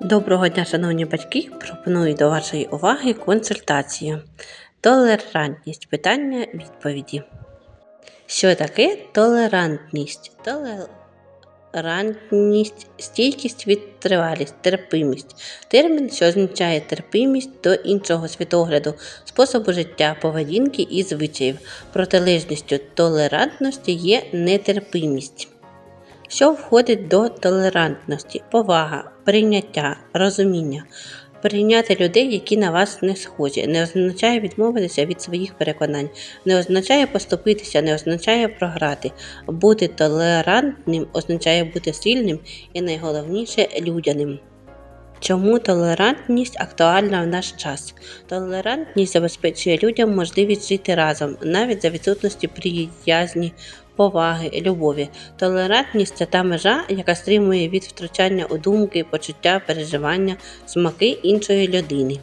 Доброго дня, шановні батьки! Пропоную до вашої уваги консультацію. Толерантність питання відповіді. Що таке толерантність? Толерантність, стійкість, відтривалість, терпимість. Термін, що означає терпимість до іншого світогляду, способу життя, поведінки і звичаїв. Протилежністю толерантності є нетерпимість. Що входить до толерантності? Повага, прийняття, розуміння. Прийняти людей, які на вас не схожі, не означає відмовитися від своїх переконань, не означає поступитися, не означає програти. Бути толерантним означає бути сильним і найголовніше людяним. Чому толерантність актуальна в наш час? Толерантність забезпечує людям можливість жити разом, навіть за відсутності приязні, поваги, любові. Толерантність це та межа, яка стримує від втручання у думки, почуття, переживання, смаки іншої людини.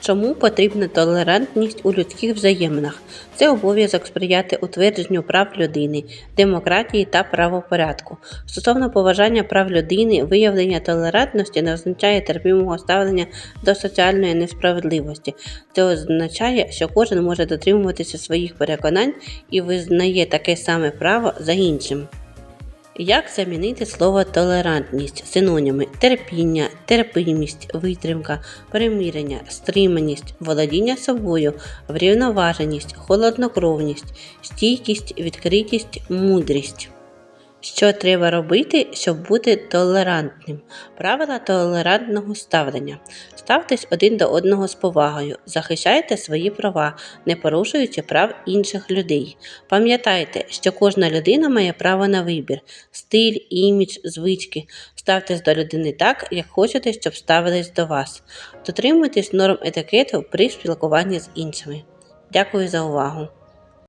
Чому потрібна толерантність у людських взаєминах? Це обов'язок сприяти утвердженню прав людини, демократії та правопорядку. Стосовно поважання прав людини, виявлення толерантності не означає терпімого ставлення до соціальної несправедливості. Це означає, що кожен може дотримуватися своїх переконань і визнає таке саме право за іншим. Як замінити слово толерантність? Синоніми терпіння, терпимість, витримка, примирення, стриманість, володіння собою, врівноваженість, холоднокровність, стійкість, відкритість, мудрість. Що треба робити, щоб бути толерантним? Правила толерантного ставлення. Ставтесь один до одного з повагою, захищайте свої права, не порушуючи прав інших людей. Пам'ятайте, що кожна людина має право на вибір, стиль, імідж, звички. Ставтесь до людини так, як хочете, щоб ставились до вас. Дотримуйтесь норм етикету при спілкуванні з іншими. Дякую за увагу!